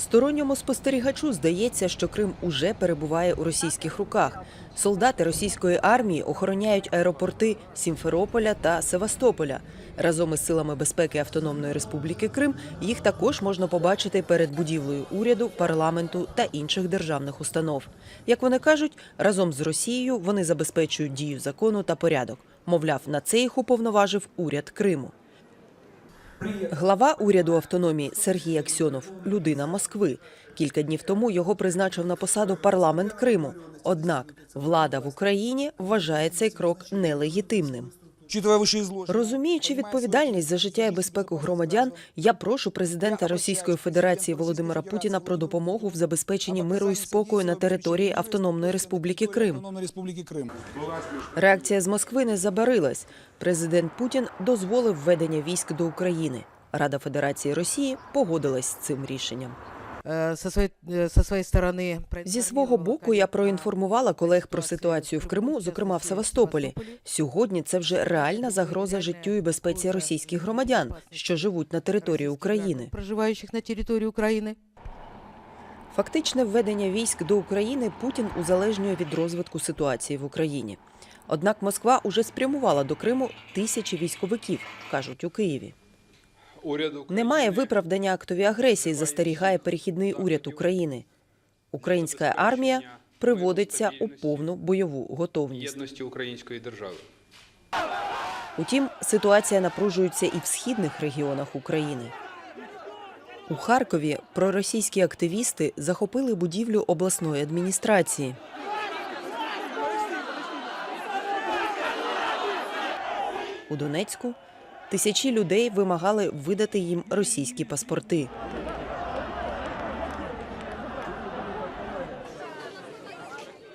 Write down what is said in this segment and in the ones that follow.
Сторонньому спостерігачу здається, що Крим уже перебуває у російських руках. Солдати російської армії охороняють аеропорти Сімферополя та Севастополя. Разом із силами безпеки Автономної Республіки Крим їх також можна побачити перед будівлею уряду, парламенту та інших державних установ. Як вони кажуть, разом з Росією вони забезпечують дію закону та порядок. Мовляв, на це їх уповноважив уряд Криму. Глава уряду автономії Сергій Аксьонов – людина Москви. Кілька днів тому його призначив на посаду парламент Криму. Однак влада в Україні вважає цей крок нелегітимним. Учитывая вышеизложенное, Розуміючи відповідальність за життя і безпеку громадян, я прошу президента Російської Федерації Володимира Путіна про допомогу в забезпеченні миру і спокою на території Автономної Республіки Крим. Автономной Республики Крым. Реакція з Москви не забарилась. Президент Путін дозволив введення військ до України. Рада Федерації Росії погодилась з цим рішенням. Э, Со своей, э, со своей стороны Зі свого боку я проінформувала колег про ситуацію в Криму, зокрема в Севастополі. Сьогодні це вже реальна загроза життю і безпеці російських громадян, що живуть на території України. проживающих на территории Украины. Фактичне введення військ до України Путін узалежнює від розвитку ситуації в Україні. Однак Москва уже спрямувала до Криму тисячі військовиків, кажуть у Києві. Немає виправдання актові агресії, застерігає перехідний уряд України. Українська армія приводиться у повну бойову готовність. єдності української держави. Утім, ситуація напружується і в східних регіонах України. У Харкові проросійські активісти захопили будівлю обласної адміністрації. У Донецьку тисячі людей вимагали видати їм російські паспорти.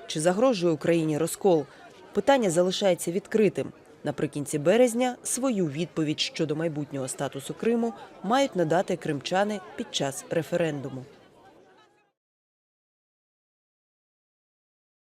Чи загрожує Україні розкол? Питання залишається відкритим. Наприкінці березня свою відповідь щодо майбутнього статусу Криму мають надати кримчани під час референдуму.